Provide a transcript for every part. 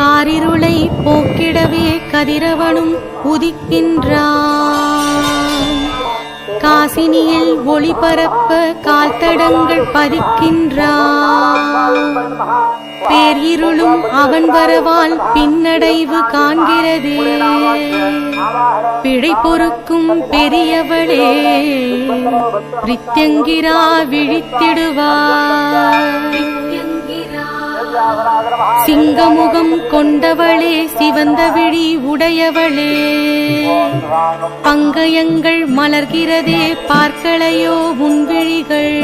காரிருளை போக்கிடவே கதிரவனும் உதிக்கின்றான். காசினியில் ஒளிபரப்ப கால்தடங்கள் பதிக்கின்றான். பேரிருளும் அவன் வரவால் பின்னடைவு காண்கிறதே. பிழை பொறுக்கும் பெரியவளே பிரித்யங்கிரா விழித்திடுவார் சிங்கமுகம் கொண்டவளே சிவந்த விழி உடையவளே. பங்கயங்கள் மலர்கிறதே பார்க்களையோ முன்விழிகள்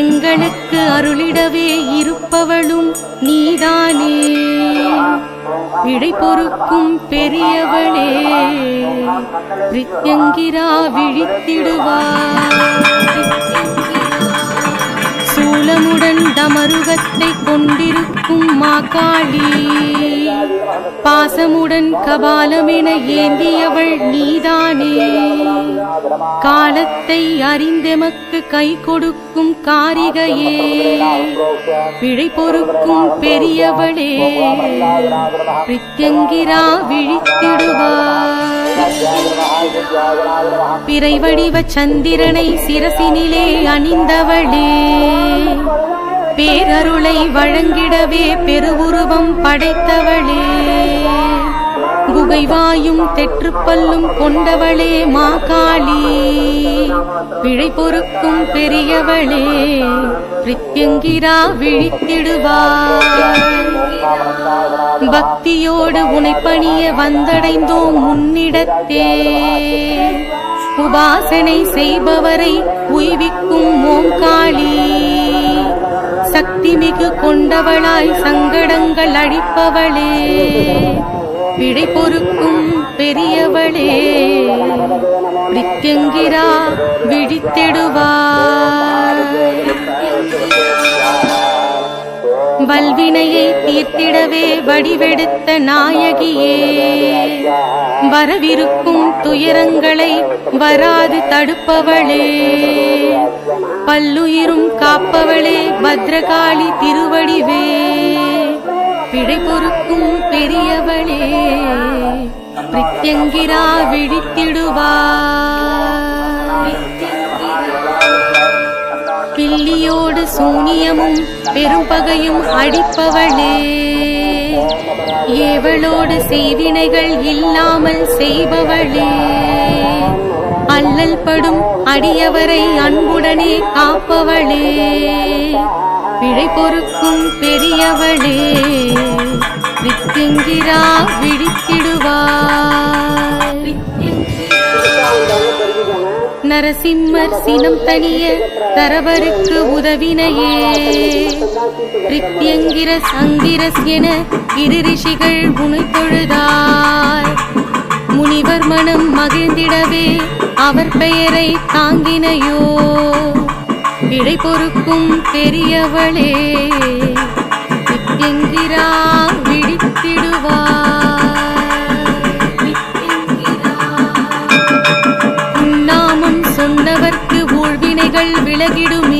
எங்களுக்கு அருளிடவே இருப்பவளும் நீதானே. விடை பொறுக்கும் பெரியவளே பிரித்யங்கிரா விழித்திடுவார் சூலமுடன் தமருகத்தை கொண்டிருக்கும் மா காளி. பாசமுடன் கபாலமென ஏந்தியவள் நீதானே. காலத்தை அறிந்தெமக்கு கை கொடுக்கும் காரிகையே. பிழை பொறுக்கும் பெரியவளே. பிரித்யங்கிரா விழித்திடுவார். பிறை வடிவ சந்திரனை சிரசினிலே அணிந்தவளே. பேரருளை வழங்கிடவே பெருவுருவம் படைத்தவளே. குகைவாயும் தெற்றுப்பல்லும் கொண்டவளே மாகாளி பிழை பொறுக்கும் பெரியவளே பிரித்யங்கிரா விழித்திடுவார் பக்தியோடு உனைப்பணிய வந்தடைந்தோம் முன்னிடத்தே. உபாசனை செய்பவரை உய்விக்கும் ஓங்காளி சக்தி மிகு கொண்டவளாய் சங்கடங்கள் அழிப்பவளே பிழை பொறுக்கும் பெரியவளே பிரித்யங்கிரா விழித்திடுவார் வல்வினையை தீர்த்திடவே வடிவெடுத்த நாயகியே வரவிருக்கும் துயரங்களை வராது தடுப்பவளே பல்லுயிரும் காப்பவளே பத்ரகாளி திருவடிவே. பிழை பொறுக்கும் பெரியவளே பிரித்யங்கிரா விழித்திடுவார் பில்லியோடு சூனியமும் பெரும்பகையும் அடிப்பவளே ஏவளோடு செய்வினைகள் இல்லாமல் செய்பவளே. அல்லல் படும் அடியவரை அன்புடனே காப்பவளே பிழை பொறுக்கும் பெரியவளே வித்திங்கிரா விழித்திடுவார் நரசிம்மர் சினம் தனிய தரவருக்கு உதவினையே பிரித்யங்கிர சங்கிரஸ் என இரு ரிஷிகள் முனை தொழுதார் முனிவர் மனம் மகிழ்ந்திடவே அவர் பெயரை தாங்கினையோ. பிழை பொறுக்கும் பெரியவளே என்கிறா விழித்திடுவா உன்னாமம் சொன்னவர்க்கு ஊழ்வினைகள் விலகிடுமே